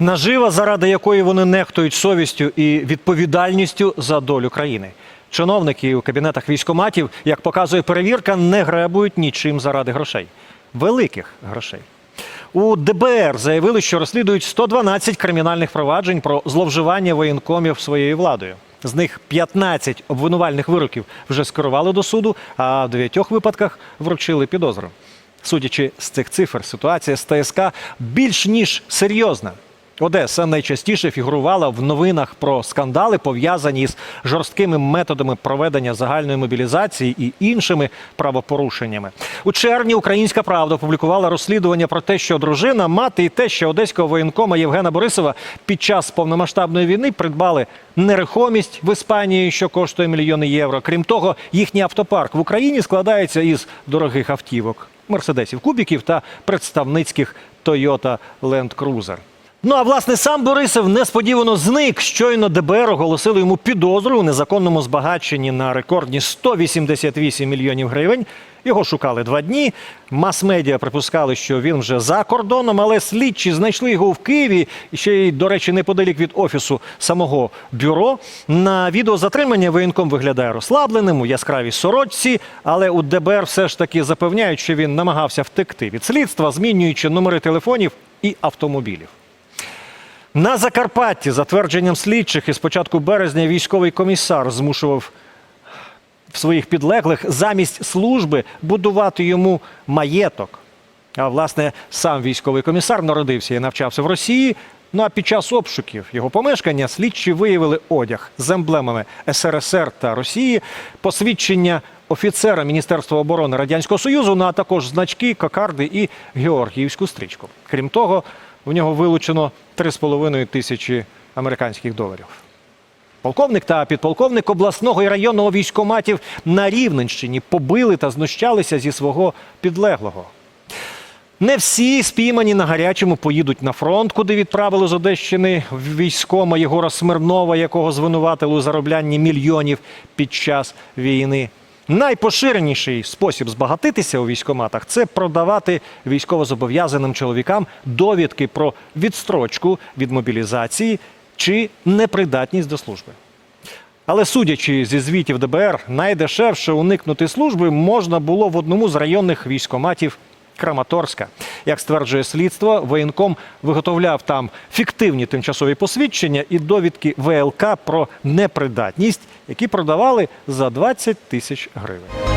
Нажива, заради якої вони нехтують совістю і відповідальністю за долю країни. Чиновники у кабінетах військоматів, як показує перевірка, не гребують нічим заради грошей. Великих грошей. У ДБР заявили, що розслідують 112 кримінальних проваджень про зловживання воєнкомів своєю владою. З них 15 обвинувальних вироків вже скерували до суду, а в дев'ятьох випадках вручили підозру. Судячи з цих цифр, ситуація з ТСК більш ніж серйозна. Одеса найчастіше фігурувала в новинах про скандали, пов'язані з жорсткими методами проведення загальної мобілізації і іншими правопорушеннями. У червні Українська Правда опублікувала розслідування про те, що дружина, мати і теща одеського воєнкома Євгена Борисова під час повномасштабної війни придбали нерухомість в Іспанії, що коштує мільйони євро. Крім того, їхній автопарк в Україні складається із дорогих автівок, мерседесів, кубіків та представницьких Toyota Land Cruiser. Ну а власне сам Борисов несподівано зник. Щойно ДБР оголосили йому підозру у незаконному збагаченні на рекордні 188 мільйонів гривень. Його шукали два дні. Мас-медіа припускали, що він вже за кордоном, але слідчі знайшли його в Києві, ще й, до речі, неподалік від офісу самого бюро. На відео затримання воєнком виглядає розслабленим у яскравій сорочці, але у ДБР все ж таки запевняють, що він намагався втекти від слідства, змінюючи номери телефонів і автомобілів. На Закарпатті, за твердженням слідчих, із початку березня військовий комісар змушував своїх підлеглих замість служби будувати йому маєток. А власне, сам військовий комісар народився і навчався в Росії. Ну а під час обшуків його помешкання слідчі виявили одяг з емблемами СРСР та Росії, посвідчення офіцера Міністерства оборони Радянського Союзу, ну а також значки, кокарди і георгіївську стрічку. Крім того, в нього вилучено 3,5 тисячі американських доларів. Полковник та підполковник обласного і районного військоматів на Рівненщині побили та знущалися зі свого підлеглого. Не всі спіймані на гарячому поїдуть на фронт, куди відправили з Одещини військома Єгора Смирнова, якого звинуватили у зароблянні мільйонів під час війни. Найпоширеніший спосіб збагатитися у військоматах це продавати військовозобов'язаним чоловікам довідки про відстрочку від мобілізації чи непридатність до служби. Але судячи зі звітів ДБР, найдешевше уникнути служби можна було в одному з районних військоматів Краматорська. Як стверджує слідство, воєнком виготовляв там фіктивні тимчасові посвідчення і довідки ВЛК про непридатність, які продавали за 20 тисяч гривень.